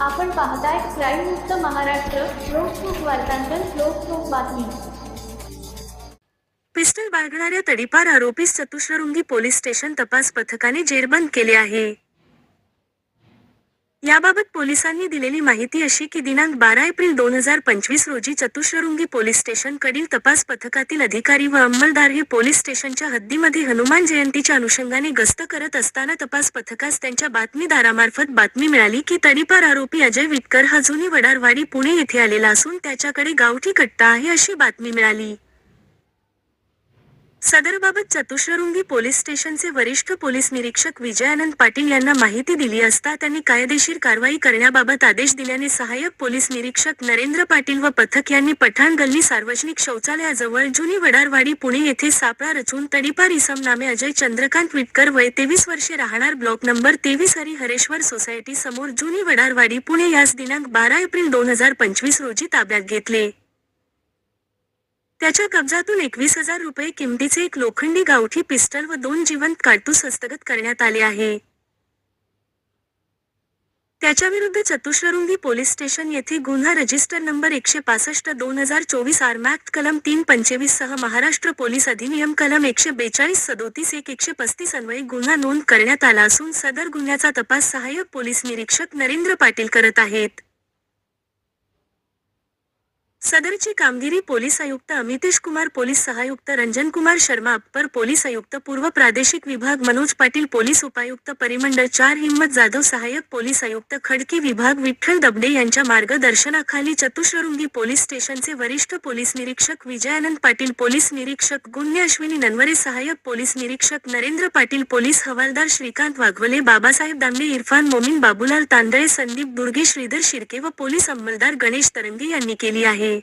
आपण पाहताय क्राईम मुक्त महाराष्ट्र लोकसुख वार्तांकन लोकसुख बातमी. पिस्टल बाळगणाऱ्या तडीपार आरोपीस चतुश्ररुंगी पोलीस स्टेशन तपास पथकाने जेरबंद केले आहे. याबाबत पोलिसांनी दिलेली माहिती अशी की दिनांक बारा एप्रिल दोन हजार पंचवीस रोजी चतुश्ररुंगी पोलीस स्टेशनकडील तपास पथकातील अधिकारी व अंमलदार हे पोलीस स्टेशनच्या हद्दीमध्ये हनुमान जयंतीच्या अनुषंगाने गस्त करत असताना तपास पथकास त्यांच्या बातमीदारामार्फत बातमी मिळाली की तडीपार आरोपी अजय विटकर हा जुनी वडारवाडी पुणे येथे आलेला असून त्याच्याकडे गावठी कट्टा आहे अशी बातमी मिळाली. सदरबाबत चतुश्ररुंगी पोलीस स्टेशनचे वरिष्ठ पोलीस निरीक्षक विजयानंद पाटील यांना माहिती दिली असता त्यांनी कायदेशीर कारवाई करण्याबाबत आदेश दिल्याने सहाय्यक पोलीस निरीक्षक नरेंद्र पाटील व पथक यांनी पठाण गल्ली सार्वजनिक शौचालयाजवळ जुनी वडारवाडी पुणे येथे सापळा रचून तडीपार इसम नामे अजय चंद्रकांत विटकर वय तेवीस वर्षे राहणार ब्लॉक नंबर तेवीस हरिहरेश्वर सोसायटी समोर जुनी वडारवाडी पुणे यास दिनांक बारा एप्रिल दोन हजार पंचवीस रोजी ताब्यात घेतले. त्याच्या कब्जातून एकवीस हजार रुपये किमतीचे एक लोखंडी गावठी पिस्टल व दोन जिवंत काडतूस हस्तगत करण्यात आले आहे. त्याच्याविरुद्ध चतुश्ररुंगी पोलीस स्टेशन येथे गुन्हा रजिस्टर नंबर एकशे पासष्ट दोन हजार चोवीस आर्मॅक्ट कलम तीन पंचवीस सह महाराष्ट्र पोलीस अधिनियम कलम एकशे बेचाळीस सदोतीस एक एकशे पस्तीस अन्वये गुन्हा नोंद करण्यात आला असून सदर गुन्ह्याचा तपास सहाय्यक पोलीस निरीक्षक नरेंद्र पाटील करत आहेत. सदरची कामगिरी पोलीस आयुक्त अमितेश कुमार पोलीस सहायुक्त रंजन कुमार शर्मा अप्पर पोलीस आयुक्त पूर्व प्रादेशिक विभाग मनोज पाटील पोलीस उपायुक्त परिमंडळ चार हिम्मत जाधव सहाय्यक पोलीस आयुक्त खडकी विभाग विठ्ठल दबडे यांच्या मार्गदर्शनाखाली चतुश्ररुंगी पोलीस स्टेशनचे वरिष्ठ पोलीस निरीक्षक विजयानंद पाटील पोलीस निरीक्षक गुन्हे अश्विनी ननवरे सहाय्यक पोलीस निरीक्षक नरेंद्र पाटील पोलीस हवालदार श्रीकांत वाघवले बाबासाहेब दामले इरफान मोमीन बाबूलाल तांदळे संदीप दुर्गे श्रीधर शिर्के व पोलीस अंमलदार गणेश तरंगे यांनी केली आहे.